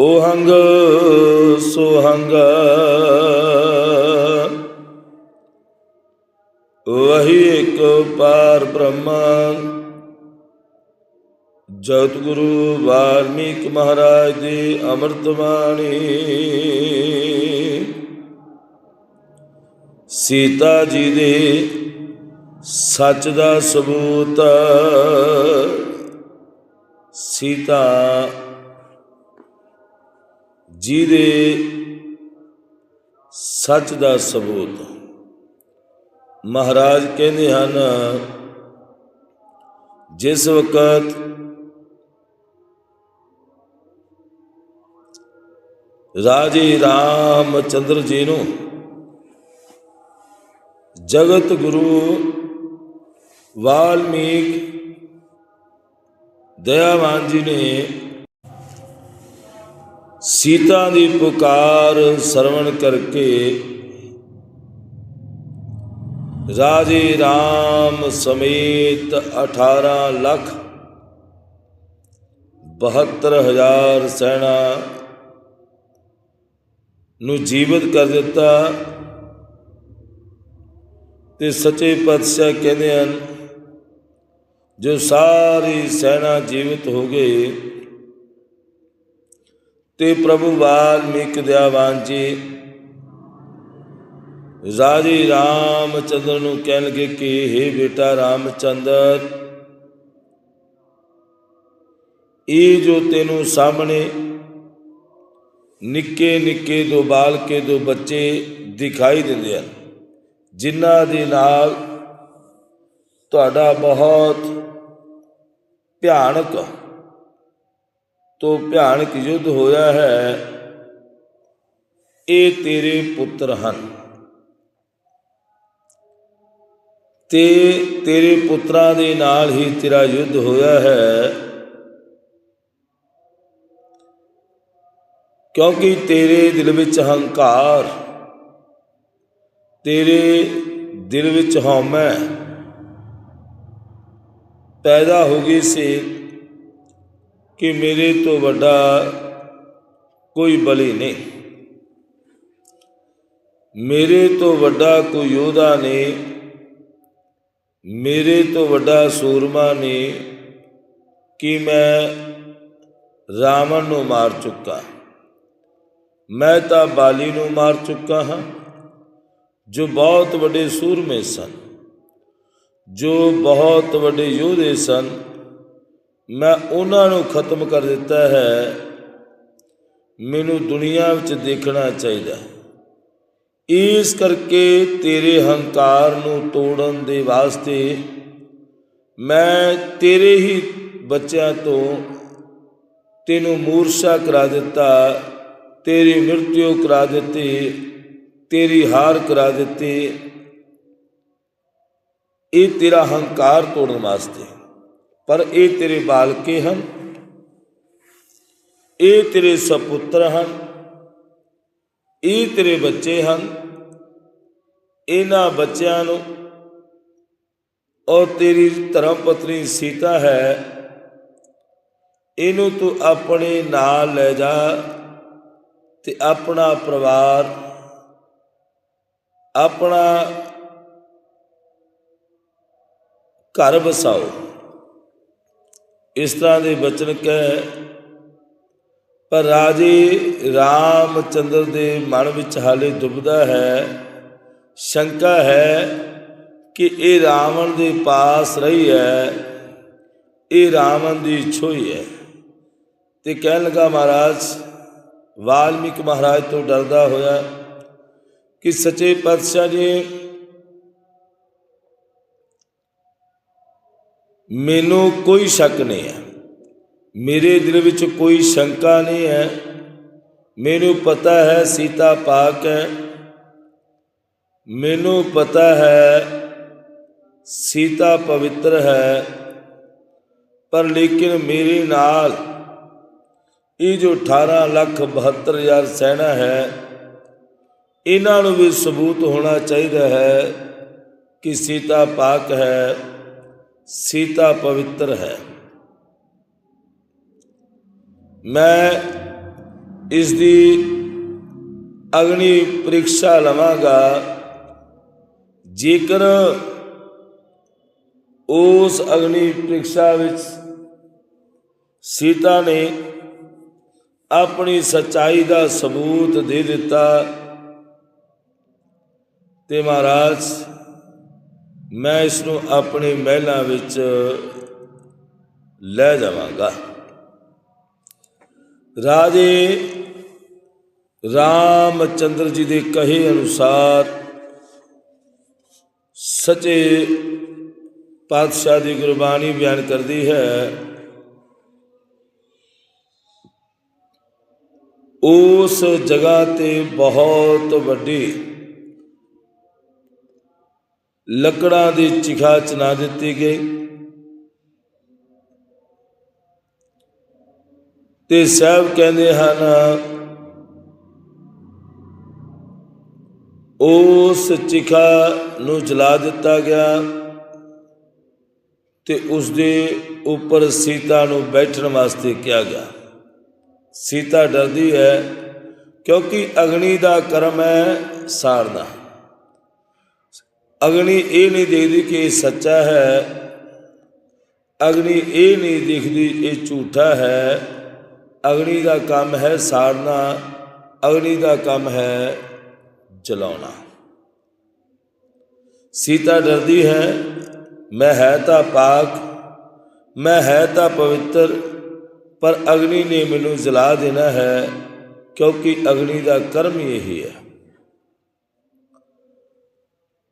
ਓਹੰਗ ਸੋਹੰਗ। ਵਹੀ ਇੱਕ ਪਾਰ ਬ੍ਰਹਮਾ। ਜਗਤ ਗੁਰੂ ਵਾਲਮੀਕ ਮਹਾਰਾਜ ਦੀ ਅੰਮ੍ਰਿਤ ਬਾਣੀ। ਸੀਤਾ ਜੀ ਦੇ ਸੱਚ ਦਾ ਸਬੂਤ। ਸੀਤਾ ਜੀ ਦੇ ਸੱਚ ਦਾ ਸਬੂਤ ਮਹਾਰਾਜ ਕਹਿੰਦੇ ਹਨ, ਜਿਸ ਵਕਤ ਰਾਜੇ ਰਾਮ ਚੰਦਰ ਜੀ ਨੂੰ ਜਗਤ ਗੁਰੂ ਵਾਲਮੀਕ ਦਇਆਵਾਨ ਜੀ ਨੇ ਸੀਤਾ ਦੀ ਪੁਕਾਰ ਸਰਵਣ ਕਰਕੇ ਰਾਜੇ RAM ਸਮੇਤ 18 ਲੱਖ 72000 ਸੈਨਾ ਨੂੰ ਜੀਵਤ ਕਰ ਦਿੱਤਾ ਤੇ ਸੱਚੇ ਪਾਤਸ਼ਾਹ ਕਹਿੰਦੇ ਹਨ, ਜੋ ਸਾਰੀ ਸੈਨਾ ਜੀਵਤ ਹੋ ਗਈ ਤੇ ਪ੍ਰਭੂ ਵਾਲਮੀਕ ਦਿਆਵਾਨ ਜੀ। ਰਾਜੇ ਰਾਮਚੰਦਰ ਨੂੰ ਕਹਿਣ ਲੱਗੇ ਕਿ हे ਬੇਟਾ ਰਾਮਚੰਦਰ, ਇਹ ਜੋ ਤੈਨੂੰ ਸਾਹਮਣੇ ਨਿੱਕੇ ਨਿੱਕੇ ਦੋ ਬਾਲਕੇ ਦੋ ਬੱਚੇ ਦਿਖਾਈ ਦਿੰਦੇ ਹਨ, ਜਿਨ੍ਹਾਂ ਦੇ ਨਾਲ ਤੁਹਾਡਾ ਬਹੁਤ ਭਿਆਨਕ ਤੋਂ ਭਿਆਨਕ ਯੁੱਧ ਹੋਇਆ ਹੈ, ਇਹ ਤੇਰੇ ਪੁੱਤਰ ਹਨ। ਤੇ ਤੇਰੇ ਪੁੱਤਰਾਂ ਦੇ ਨਾਲ ਹੀ ਤੇਰਾ ਯੁੱਧ ਹੋਇਆ ਹੈ। ਕਿਉਂਕਿ ਤੇਰੇ ਦਿਲ ਵਿੱਚ ਹੰਕਾਰ, ਤੇਰੇ ਦਿਲ ਵਿੱਚ ਹਉਮੈ ਪੈਦਾ ਹੋ ਗਈ ਸੀ। ਕਿ ਮੇਰੇ ਤੋਂ ਵੱਡਾ ਕੋਈ ਬਲੀ ਨਹੀਂ। ਮੇਰੇ ਤੋਂ ਵੱਡਾ ਕੋਈ ਯੋਧਾ ਨਹੀਂ। ਮੇਰੇ ਤੋਂ ਵੱਡਾ ਸੂਰਮਾ ਨਹੀਂ ਕਿ ਮੈਂ ਰਾਵਣ ਨੂੰ ਮਾਰ ਚੁੱਕਾ। ਮੈਂ ਤਾਂ ਬਾਲੀ ਨੂੰ ਮਾਰ ਚੁੱਕਾ ਹਾਂ, ਜੋ ਬਹੁਤ ਵੱਡੇ ਸੂਰਮੇ ਸਨ, ਜੋ ਬਹੁਤ ਵੱਡੇ ਯੋਧੇ ਸਨ। ਮੈਂ ਉਹਨਾਂ ਨੂੰ ਖਤਮ ਕਰ ਦਿੱਤਾ ਹੈ। ਮੈਨੂੰ ਦੁਨੀਆ ਵਿੱਚ ਦੇਖਣਾ ਚਾਹੀਦਾ ਇਸ ਕਰਕੇ ਤੇਰੇ ਹੰਕਾਰ ਨੂੰ ਤੋੜਨ ਦੇ ਵਾਸਤੇ ਮੈਂ ਤੇਰੇ ਹੀ ਬੱਚਿਆਂ ਤੋਂ ਤੈਨੂੰ ਮੂਰਛਾ ਕਰਾ ਦਿੱਤਾ, ਤੇਰੀ ਮ੍ਰਿਤਿਉ ਕਰਾ ਦਿੱਤੀ, ਤੇਰੀ ਹਾਰ ਕਰਾ ਦਿੱਤੀ। ਇਹ ਤੇਰਾ ਹੰਕਾਰ ਤੋੜਨ ਵਾਸਤੇ। ਪਰ ਇਹ ਤੇਰੇ ਬਾਲਕੇ ਹਨ। ਇਹ ਤੇਰੇ ਸੁਪੁੱਤਰ ਹਨ। ਇਹ ਤੇਰੇ ਬੱਚੇ ਹਨ। ਇਹਨਾਂ ਬੱਚਿਆਂ ਨੂੰ ਔਰ ਤੇਰੀ ਧਰਮ ਪਤਨੀ ਸੀਤਾ ਹੈ। ਇਹਨੂੰ ਤੂੰ ਆਪਣੇ ਨਾਲ ਲੈ ਜਾ ਤੇ ਆਪਣਾ ਪਰਿਵਾਰ, ਆਪਣਾ ਘਰ ਬਸਾਓ ਇਸ ਤਰ੍ਹਾਂ ਦੇ ਬਚਨ ਕਹਿ, ਪਰ ਰਾਜੇ ਰਾਮਚੰਦਰ ਦੇ ਮਨ ਵਿੱਚ ਹਾਲੇ ਦੁਬਦਾ ਹੈ, ਸ਼ੰਕਾ ਹੈ ਕਿ ਇਹ ਰਾਵਣ ਦੇ ਪਾਸ ਰਹੀ ਹੈ, ਇਹ ਰਾਵਣ ਦੀ ਛੋਈ ਹੈ। ਤੇ ਕਹਿਣ ਲੱਗਾ ਮਹਾਰਾਜ, ਵਾਲਮੀਕ ਮਹਾਰਾਜ ਤੋਂ ਡਰਦਾ ਹੋਇਆ ਕਿ ਸੱਚੇ ਪਾਤਸ਼ਾਹ ਜੀ ਮੈਨੂੰ ਕੋਈ ਸ਼ੱਕ ਨਹੀਂ ਹੈ। ਮੇਰੇ ਦਿਲ ਵਿੱਚ ਕੋਈ ਸ਼ੰਕਾ ਨਹੀਂ ਹੈ। ਮੈਨੂੰ ਪਤਾ ਹੈ ਸੀਤਾ ਪਾਕ ਹੈ। ਮੈਨੂੰ ਪਤਾ ਹੈ ਸੀਤਾ ਪਵਿੱਤਰ ਹੈ। ਪਰ ਲੇਕਿਨ ਮੇਰੇ ਨਾਲ ਇਹ ਜੋ 18 ਲੱਖ 72 ਹਜ਼ਾਰ ਸੈਨਾ ਹੈ, ਇਹਨਾਂ ਨੂੰ ਵੀ ਸਬੂਤ ਹੋਣਾ ਚਾਹੀਦਾ ਹੈ ਕਿ ਸੀਤਾ ਪਾਕ ਹੈ। ਸੀਤਾ ਪਵਿੱਤਰ ਹੈ। ਮੈਂ ਇਸ ਦੀ ਅਗਨੀ ਪ੍ਰੀਖਿਆ ਲਵਾਂਗਾ। ਜੇਕਰ ਉਸ ਅਗਨੀ ਪ੍ਰੀਖਿਆ ਵਿੱਚ ਸੀਤਾ ਨੇ ਆਪਣੀ ਸਚਾਈ ਦਾ ਸਬੂਤ ਦੇ ਦਿੱਤਾ, ਤੇ ਮਹਾਰਾਜ ਮੈਂ ਇਸ ਨੂੰ ਆਪਣੇ ਮਹਿਲਾਂ ਵਿੱਚ ਲੈ ਜਾਵਾਂਗਾ। ਰਾਜੇ ਰਾਮਚੰਦਰ ਜੀ ਦੇ ਕਹੇ ਅਨੁਸਾਰ ਸੱਚੇ ਪਾਤਸ਼ਾਹ ਦੀ ਗੁਰਬਾਣੀ ਬਿਆਨ ਕਰਦੀ ਹੈ, ਉਸ ਜਗ੍ਹਾ ਤੇ ਬਹੁਤ ਵੱਡੀ ਲੱਕੜਾਂ ਦੀ ਚਿਖਾ ਚਨਾ ਦਿੱਤੀ ਗਈ ਤੇ ਸਹਿਬ ਕਹਿੰਦੇ ਹਨ, ਉਸ ਚਿਖਾ ਨੂੰ ਜਲਾ ਦਿੱਤਾ ਗਿਆ ਤੇ ਉਸ ਦੇ ਉੱਪਰ ਸੀਤਾ ਨੂੰ ਬੈਠਣ ਵਾਸਤੇ ਕਿਹਾ ਗਿਆ। ਸੀਤਾ ਡਰਦੀ ਹੈ ਕਿਉਂਕਿ ਅਗਨੀ ਦਾ ਕਰਮ ਹੈ ਸਾੜਨਾ ਅਗਨੀ ਇਹ ਨਹੀਂ ਦੇਖਦੀ ਕਿ ਇਹ ਸੱਚਾ ਹੈ। ਅਗਨੀ ਇਹ ਨਹੀਂ ਦੇਖਦੀ ਇਹ ਝੂਠਾ ਹੈ। ਅਗਨੀ ਦਾ ਕੰਮ ਹੈ ਸਾੜਨਾ, ਅਗਨੀ ਦਾ ਕੰਮ ਹੈ ਜਲਾਉਣਾ। ਸੀਤਾ ਡਰਦੀ ਹੈ, ਮੈਂ ਹੈ ਤਾਂ ਪਾਕ, ਮੈਂ ਹੈ ਤਾਂ ਪਵਿੱਤਰ, ਪਰ ਅਗਨੀ ਨੇ ਮੈਨੂੰ ਜਲਾ ਦੇਣਾ ਹੈ, ਕਿਉਂਕਿ ਅਗਨੀ ਦਾ ਕਰਮ ਹੀ ਇਹੀ ਹੈ।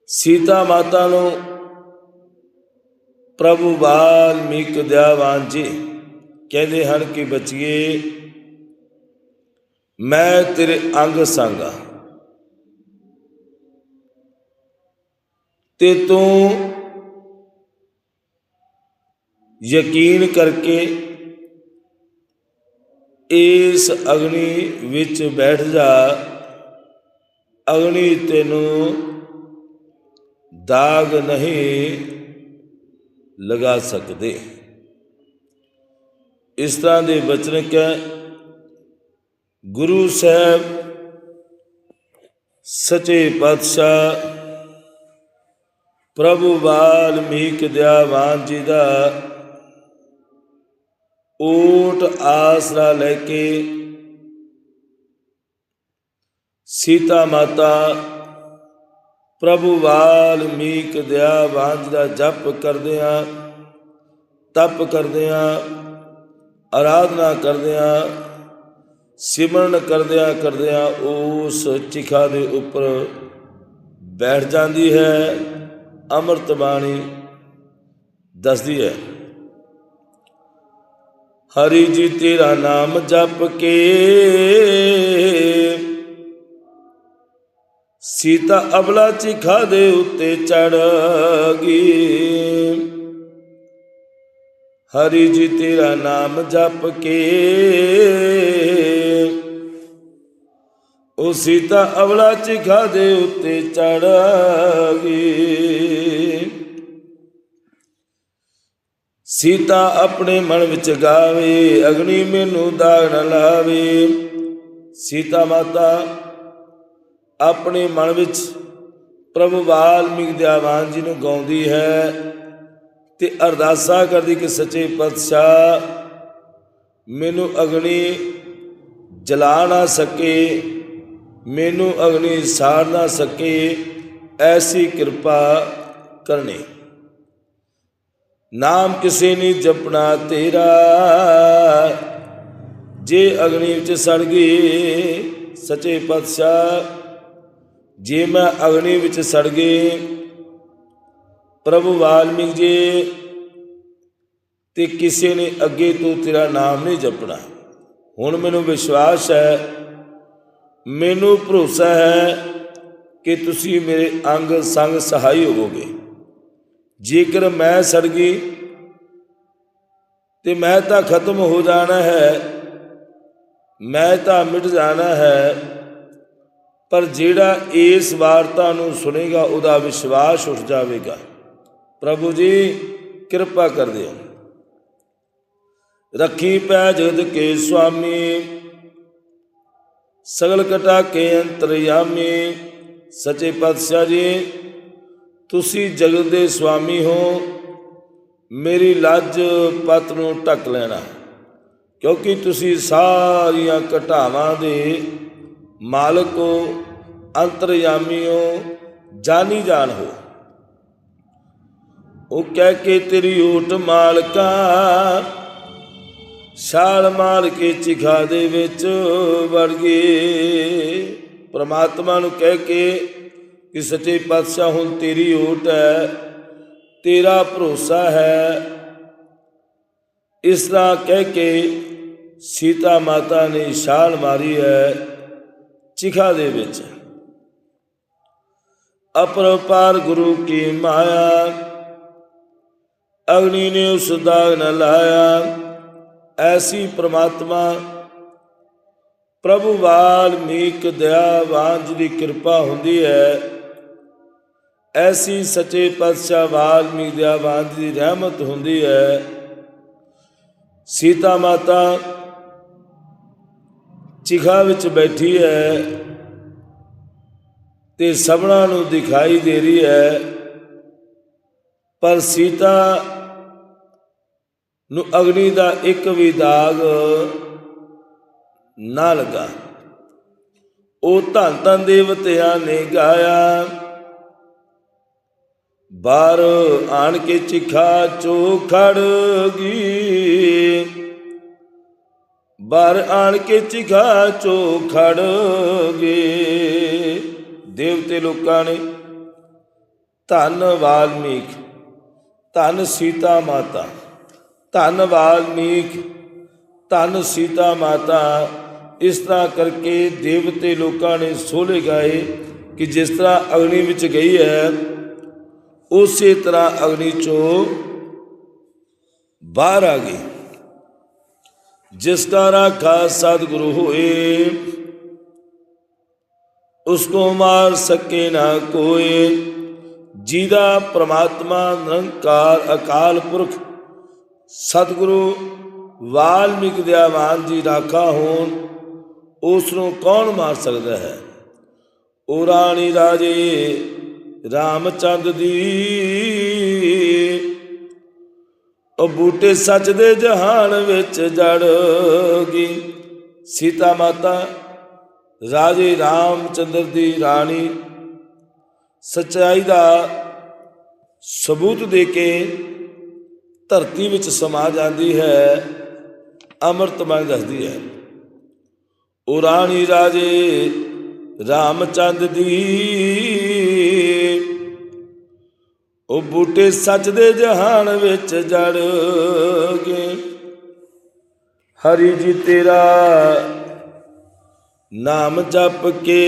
ਸੀਤਾ ਮਾਤਾ ਨੂੰ ਪ੍ਰਭੂ ਵਾਲਮੀਕ ਦਿਆਵਾਨ ਜੀ ਕਹਿੰਦੇ ਹਨ ਕਿ ਬੱਚੀਏ, ਮੈਂ ਤੇਰੇ ਅੰਗ ਸੰਗ ਤੇ ਤੂੰ ਯਕੀਨ ਕਰਕੇ ਇਸ ਅਗਨੀ ਵਿੱਚ ਬੈਠ ਜਾ। ਅਗਨੀ ਤੈਨੂੰ ਦਾਗ ਨਹੀਂ ਲਗਾ ਸਕਦੇ। ਇਸ ਤਰ੍ਹਾਂ ਦੇ ਬਚਨ ਕਹਿ, ਗੁਰੂ ਸਾਹਿਬ ਸੱਚੇ ਪਾਤਸ਼ਾਹ ਪ੍ਰਭੂ ਵਾਲਮੀਕ ਦਿਆਵਾਨ ਜੀ ਦਾ ਓਟ ਆਸਰਾ ਲੈ ਕੇ ਸੀਤਾ ਮਾਤਾ ਪ੍ਰਭੂ ਵਾਲਮੀਕ ਦਿਆਵਾਨ ਜੀ ਦਾ ਜਪ ਕਰਦੇ ਆ ਤਪ ਕਰਦੇ ਆ ਆਰਾਧਨਾ ਕਰਦੇ ਆ ਸਿਮਰਨ ਕਰਦਿਆਂ ਕਰਦਿਆਂ ਉਸ ਚਿਖਾ ਦੇ ਉੱਪਰ ਬੈਠ ਜਾਂਦੀ ਹੈ, ਅੰਮ੍ਰਿਤ ਬਾਣੀ ਦੱਸਦੀ ਹੈ। ਹਰੀ ਜੀ ਤੇਰਾ ਨਾਮ ਜਪ ਕੇ ਸੀਤਾ ਅਬਲਾ ਚਿਖਾ ਦੇ ਉੱਤੇ ਚੜ ਗਈ। ਹਰੀ ਜੀ, ਤੇਰਾ ਨਾਮ ਜਪ ਕੇ ਉਹ ਸੀਤਾ ਅਵਲਾ ਚਿਖਾ ਦੇ ਉੱਤੇ ਚੜ ਗਈ। ਸੀਤਾ ਆਪਣੇ ਮਨ ਵਿੱਚ ਗਾਵੇ, ਅਗਨੀ ਮੈਨੂੰ ਦਾਗ ਲਾਵੇ। ਸੀਤਾ ਮਾਤਾ ਆਪਣੇ ਮਨ ਵਿੱਚ ਪ੍ਰਭੂ ਵਾਲਮੀਕ ਦਿਆਵਾਨ ਜੀ ਨੂੰ ਗਾਉਂਦੀ ਹੈ ਤੇ ਅਰਦਾਸਾ ਕਰਦੀ ਕਿ ਸੱਚੇ ਪਾਤਸ਼ਾਹ, ਮੈਨੂੰ ਅਗਨੀ ਜਲਾ ਨਾ ਸਕੇ, ਮੈਨੂੰ ਅਗਨੀ ਸਾੜ ਨਾ ਸਕੇ, ਐਸੀ ਕਿਰਪਾ ਕਰਨੀ। ਨਾਮ ਕਿਸੇ ਨੇ ਜਪਣਾ ਤੇਰਾ, ਜੇ ਅਗਨੀ ਵਿੱਚ ਸੜ ਗਈ, ਸੱਚੇ ਪਾਤਸ਼ਾਹ ਜੇ ਮੈਂ ਅਗਨੀ ਵਿੱਚ ਸੜ ਗਏ ਪ੍ਰਭੂ ਵਾਲਮੀਕ ਜੀ, ਤੇ ਕਿਸੇ ਨੇ ਅੱਗੇ ਤੋਂ ਤੇਰਾ ਨਾਮ ਨਹੀਂ ਜਪਣਾ। ਹੁਣ ਮੈਨੂੰ ਵਿਸ਼ਵਾਸ ਹੈ, ਮੈਨੂੰ ਭਰੋਸਾ ਹੈ ਕਿ ਤੁਸੀਂ ਮੇਰੇ ਅੰਗ ਸੰਗ ਸਹਾਈ ਹੋਵੋਗੇ। ਜੇਕਰ ਮੈਂ ਸੜ ਗਈ, ਤੇ ਮੈਂ ਤਾਂ ਖਤਮ ਹੋ ਜਾਣਾ ਹੈ, ਮੈਂ ਤਾਂ ਮਿਟ ਜਾਣਾ ਹੈ ਪਰ ਜਿਹੜਾ ਇਸ ਵਾਰਤਾ ਨੂੰ ਸੁਨੇਗਾ ਉਹਦਾ ਵਿਸ਼ਵਾਸ ਉੱਠ ਜਾਵੇਗਾ। ਪ੍ਰਭੂ ਜੀ, ਕਿਰਪਾ ਕਰ ਦਿਓ ਰੱਖੀ ਪੈ ਜਗਤ ਕੇ ਸੁਆਮੀ, ਸਗਲ ਕਟਾ ਕੇ ਅੰਤਰਯਾਮੀ। ਸੱਚੇ ਪਾਤਸ਼ਾਹ ਜੀ, ਤੁਸੀਂ ਜਗਤ ਦੇ ਸੁਆਮੀ ਹੋ। ਮੇਰੀ ਲੱਜ ਪਤ ਨੂੰ ਢੱਕ ਲੈਣਾ, ਕਿਉਂਕਿ ਤੁਸੀਂ ਸਾਰੀਆਂ ਘਟਾਵਾਂ ਦੇ ਮਾਲਕੋ ਹੋ ਜਾਣੀ ਹੋ ਜਾਨ ਹੋ। ਉਹ ਕਹਿ ਕੇ ਤੇਰੀ ਓਟ ਮਾਲਕਾ, ਛਾਲ ਮਾਰ ਕੇ ਚਿਖਾ ਦੇ ਵਿੱਚ ਵੜ ਗਏ ਪ੍ਰਮਾਤਮਾ ਨੂੰ ਕਹਿ ਕੇ ਕਿ ਸੱਚੇ ਪਾਤਸ਼ਾਹ, ਹੁਣ ਤੇਰੀ ਓਟ ਹੈ, ਤੇਰਾ ਭਰੋਸਾ ਹੈ। ਇਸ ਤਰ੍ਹਾਂ ਕਹਿ ਕੇ ਸੀਤਾ ਮਾਤਾ ਨੇ ਛਾਲ ਮਾਰੀ ਹੈ। ਚਿਖਾ ਦੇ ਵਿੱਚ। ਅਪਰਪਾਰ ਗੁਰੂ ਕੀ ਮਾਇਆ। ਅਗਨੀ ਨੇ ਉਸ ਦਾਗ ਨ ਲਾਇਆ। ਐਸੀ ਪ੍ਰਮਾਤਮਾ, ਪ੍ਰਭੂ ਵਾਲਮੀਕ ਦਇਆਵਾਨ ਜੀ ਦੀ ਕਿਰਪਾ ਹੁੰਦੀ ਹੈ। ਐਸੀ ਸੱਚੇ ਪਾਤਸ਼ਾਹ ਵਾਲਮੀਕ ਦਇਆਵਾਨ ਦੀ ਰਹਿਮਤ ਹੁੰਦੀ ਹੈ। ਸੀਤਾ ਮਾਤਾ ਚਿਖਾ ਵਿੱਚ ਬੈਠੀ ਹੈ ਤੇ ਸਭਨਾਂ ਨੂੰ ਦਿਖਾਈ ਦੇ ਰਹੀ ਹੈ ਪਰ ਸੀਤਾ ਨੂੰ ਅਗਨੀ ਦਾ ਇੱਕ ਵੀ ਦਾਗ ਨਾ ਲੱਗਾ। ਉਹ ਧੰਨ ਧੰਨ ਦੇਵਤਿਆਂ ਨੇ ਗਾਇਆ, ਬਾਹਰ ਆਣ ਕੇ ਚਿਖਾ ਚੋ ਖੜ ਗਈ ਬਾਹਰ ਆਣ ਕੇ ਚਿਖਾ ਚੋ ਖੜ ਗਏ। ਦੇਵਤੇ ਲੋਕਾਂ ਨੇ, ਧੰਨ ਵਾਲਮੀਕ, ਧੰਨ ਸੀਤਾ ਮਾਤਾ, ਧੰਨ ਵਾਲਮੀਕ, ਧੰਨ ਸੀਤਾ ਮਾਤਾ, ਇਸ ਤਰ੍ਹਾਂ ਕਰਕੇ ਦੇਵਤੇ ਲੋਕਾਂ ਨੇ ਸੋਲੇ ਗਾਏ ਕਿ ਜਿਸ ਤਰ੍ਹਾਂ ਅਗਨੀ ਵਿੱਚ ਗਈ ਹੈ, ਉਸੇ ਤਰ੍ਹਾਂ ਅਗਨੀ ਚੋਂ ਬਾਹਰ ਆ ਗਈ। ਜਿਸ ਦਾ ਰਾਖਾ ਸਤਿਗੁਰੂ ਹੋਏ, ਉਸ ਕੋ ਮਾਰ ਸਕੇ ਨਾ ਕੋਏ। ਜਿਹਦਾ ਪ੍ਰਮਾਤਮਾ ਨਿਰੰਕਾਰ ਅਕਾਲ ਪੁਰਖ ਸਤਿਗੁਰੂ ਵਾਲਮੀਕ ਦਿਆਵਾਨ ਜੀ ਰਾਖਾ ਹੋਣ ਉਸ ਨੂੰ ਕੌਣ ਮਾਰ ਸਕਦਾ ਹੈ? ਉਹ ਰਾਣੀ ਰਾਜੇ ਰਾਮਚੰਦ ਦੀ ਉਹ ਬੂਟੇ ਸੱਚ ਦੇ ਜਹਾਨ ਵਿੱਚ ਜੜਗੀ ਸੀਤਾ ਮਾਤਾ, ਰਾਜੇ ਰਾਮਚੰਦਰ ਦੀ ਰਾਣੀ, ਸਚਾਈ ਦਾ ਸਬੂਤ ਦੇ ਕੇ ਧਰਤੀ ਵਿੱਚ ਸਮਾ ਜਾਂਦੀ ਹੈ, ਅੰਮ੍ਰਿਤ ਅੰਮ੍ਰਿਤਮय ਦੱਸਦੀ ਹੈ। ਉਹ ਰਾਣੀ ਰਾਜੇ ਰਾਮਚੰਦ ਦੀ ਉਹ ਬੂਟੇ ਸੱਚ ਦੇ ਜਹਾਨ ਵਿੱਚ ਜੜ ਗਏ ਹਰੀ ਜੀ, ਤੇਰਾ ਨਾਮ ਜਪ ਕੇ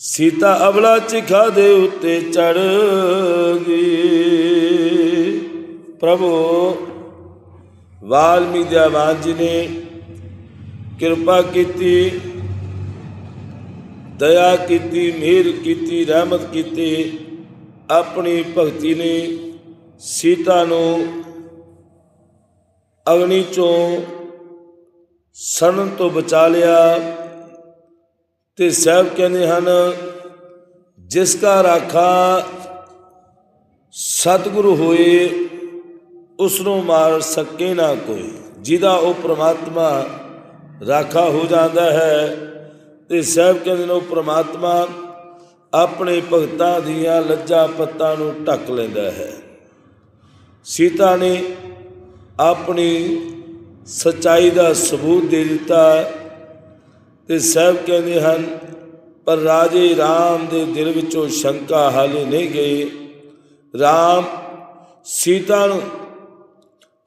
ਸੀਤਾ ਅਵਲਾ ਚਿਖਾ ਦੇ ਉੱਤੇ ਚੜ ਗਈ ਪ੍ਰਭੂ, ਵਾਲਮੀਕ ਦਿਆਵਾਨ ਜੀ ਨੇ ਕਿਰਪਾ ਕੀਤੀ। ਦਇਆ ਕੀਤੀ, ਮਿਹਰ ਕੀਤੀ, ਰਹਿਮਤ ਕੀਤੀ, ਆਪਣੀ ਭਗਤੀ ਨੇ ਸੀਤਾ ਨੂੰ ਅਗਨੀ ਚੋਂ ਸੜਨ ਤੋਂ ਬਚਾ ਲਿਆ। ਤੇ ਸਾਹਿਬ ਕਹਿੰਦੇ ਹਨ, ਜਿਸ ਕਾ ਰਾਖਾ ਸਤਿਗੁਰੂ ਹੋਏ ਉਸ ਨੂੰ ਮਾਰ ਸਕੇ ਨਾ ਕੋਈ। ਜਿਹਦਾ ਉਹ ਪ੍ਰਮਾਤਮਾ ਰਾਖਾ ਹੋ ਜਾਂਦਾ ਹੈ ਤੇ ਸਾਹਿਬ ਕਹਿੰਦੇ ਨੇ ਉਹ ਪ੍ਰਮਾਤਮਾ ਆਪਣੇ ਭਗਤਾਂ ਦੀਆਂ ਲੱਜਾਂ ਪੱਤਾਂ ਨੂੰ ਢੱਕ ਲੈਂਦਾ ਹੈ। ਸੀਤਾ ਨੇ ਆਪਣੀ ਸਚਾਈ ਦਾ ਸਬੂਤ ਦੇ ਦਿੱਤਾ ਤੇ ਸਾਹਿਬ ਕਹਿੰਦੇ ਹਨ, ਪਰ ਰਾਜੇ RAM ਦੇ ਦਿਲ ਵਿੱਚੋਂ ਸ਼ੰਕਾ ਹਾਲੇ ਨਹੀਂ ਗਈ। RAM ਸੀਤਾ ਨੂੰ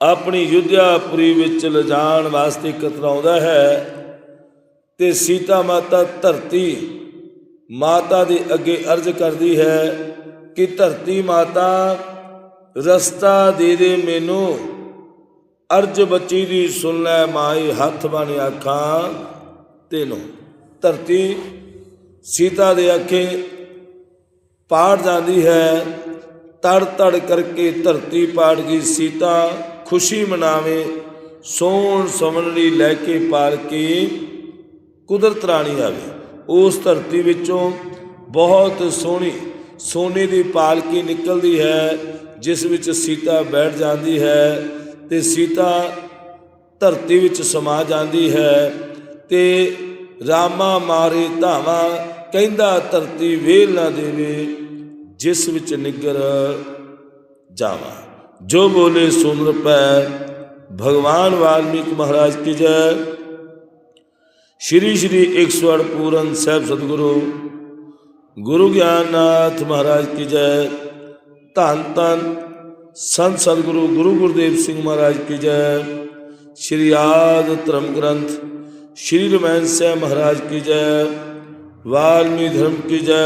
ਆਪਣੀ ਯੁੱਧਿਆਪੁਰੀ ਵਿੱਚ ਲਿਜਾਣ ਵਾਸਤੇ ਕਤਰਾਉਂਦਾ ਹੈ। ਤੇ ਸੀਤਾ ਮਾਤਾ ਧਰਤੀ ਮਾਤਾ ਦੇ ਅੱਗੇ ਅਰਜ਼ ਕਰਦੀ ਹੈ ਕਿ ਧਰਤੀ ਮਾਤਾ, ਰਸਤਾ ਦੇ ਦੇ ਮੈਨੂੰ। ਅਰਜ ਬੱਚੀ ਦੀ ਸੁਣ ਲੈ ਮਾਈ, ਹੱਥ ਬਣ ਆਖਾਂ ਤੈਨੂੰ। ਧਰਤੀ ਸੀਤਾ ਦੇ ਅੱਖੇ ਪਾੜ ਜਾਂਦੀ ਹੈ। ਤੜ ਤੜ ਕਰਕੇ ਧਰਤੀ ਪਾੜ ਗਈ ਸੀਤਾ। ਖੁਸ਼ੀ ਮਨਾਵੇ ਸੋਹਣ ਲਈ ਲੈ ਕੇ ਪਾਲ ਕੇ ਕੁਦਰਤ ਰਾਣੀ ਆਵੇ ਉਸ ਧਰਤੀ ਵਿੱਚੋਂ ਬਹੁਤ ਸੋਹਣੀ, ਸੋਨੇ ਦੀ ਪਾਲਕੀ ਨਿਕਲਦੀ ਹੈ, ਜਿਸ ਵਿੱਚ ਸੀਤਾ ਬੈਠ ਜਾਂਦੀ ਹੈ ਤੇ ਸੀਤਾ ਧਰਤੀ ਵਿੱਚ ਸਮਾ ਜਾਂਦੀ ਹੈ ਤੇ ਰਾਮਾ ਮਾਰੇ ਧਾਵਾ ਕਹਿੰਦਾ ਧਰਤੀ ਵੇਲ ਨਾ ਦੇਵੇ, ਜਿਸ ਵਿੱਚ ਨਿਗਰ ਜਾਵਾ। ਜੋ ਬੋਲੇ ਸੁਨ ਪੈ, ਭਗਵਾਨ ਵਾਲਮੀਕ ਮਹਾਰਾਜ ਕੀ ਜੈ ਸ਼੍ਰੀ ਸ਼੍ਰੀ 108 ਪੂਰਨ ਸਾਹਿਬ ਸਤਿਗੁਰੂ, ਗੁਰੂ ਗਿਆਨਨਾਥ ਮਹਾਰਾਜ ਕੀ ਜੈ, ਧੰਨ ਧੰਨ ਸੰਤ ਸਤਿਗੁਰੂ ਗੁਰੂ ਗੁਰਦੇਵ ਸਿੰਘ ਮਹਾਰਾਜ ਕੀ ਜੈ, ਸ਼੍ਰੀ ਆਦ ਧਰਮ ਗ੍ਰੰਥ, ਸ਼੍ਰੀ ਰਮਾਇਣ ਸਾਹਿਬ ਮਹਾਰਾਜ ਕੀ ਜੈ ਵਾਲਮੀ ਧਰਮ ਕੀ ਜੈ